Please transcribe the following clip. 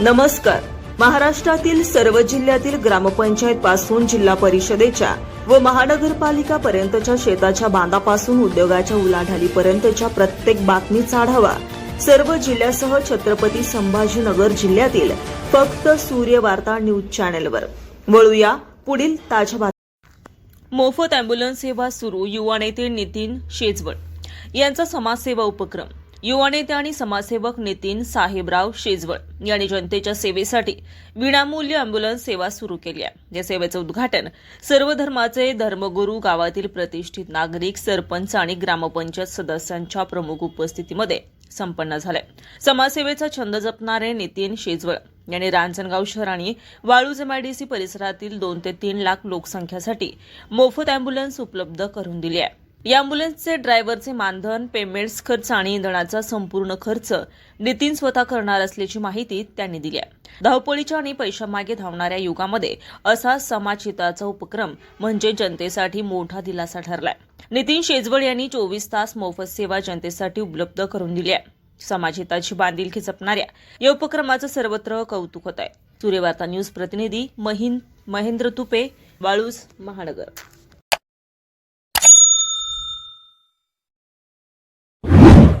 नमस्कार. महाराष्ट्रातील सर्व जिल्ह्यातील ग्रामपंचायत पासून जिल्हा परिषदेच्या व महानगरपालिका पर्यंतच्या शेताच्या बांधापासून उद्योगाच्या उलाढालीपर्यंतच्या प्रत्येक बातमीचा आढावा सर्व जिल्ह्यासह छत्रपती संभाजीनगर जिल्ह्यातील फक्त सूर्य वार्ता न्यूज चॅनेलवर. वळूया पुढील ताज्या बातम्या. मोफत अँब्युलन्स सेवा सुरू युवा नेते नितीन शेजवळ. यांचा समाजसेवा उपक्रम. युवा नेते आणि समाजसेवक नितीन साहेबराव शेजवळ यांनी जनतेच्या सेवेसाठी विनामूल्य अँब्युलन्स सेवा सुरू केली आहे. या सेवेचं उद्घाटन सर्व धर्माचे धर्मगुरू गावातील प्रतिष्ठित नागरिक सरपंच आणि ग्रामपंचायत सदस्यांच्या प्रमुख उपस्थितीमध्ये संपन्न झालंय समाजसेवेचा छंद जपणारे नितीन शेजवळ यांनी रांजणगाव शहर आणि वाळूज एमआयडीसी परिसरातील दोन ते तीन लाख लोकसंख्यासाठी मोफत अँब्युलन्स उपलब्ध करून दिली आहे. या अँब्युलन्सचे ड्रायव्हरचे मानधन पेमेंट्स खर्च आणि इंधनाचा संपूर्ण खर्च नितीन स्वतः करणार असल्याची माहिती त्यांनी दिली आहे. धावपळीच्या आणि पैशामागे धावणाऱ्या युगामध्ये असा समाजहिताचा उपक्रम म्हणजे जनतेसाठी मोठा दिलासा ठरलाय. नितीन शेजवळ यांनी चोवीस तास मोफत सेवा जनतेसाठी उपलब्ध करून दिली आहे. समाजहिताची बांधिलकी जपणाऱ्या या उपक्रमाचं सर्वत्र कौतुक होत आहे. सूर्यवार्ता न्यूज प्रतिनिधी महिन महेंद्र तुपे वाळूज महानगर.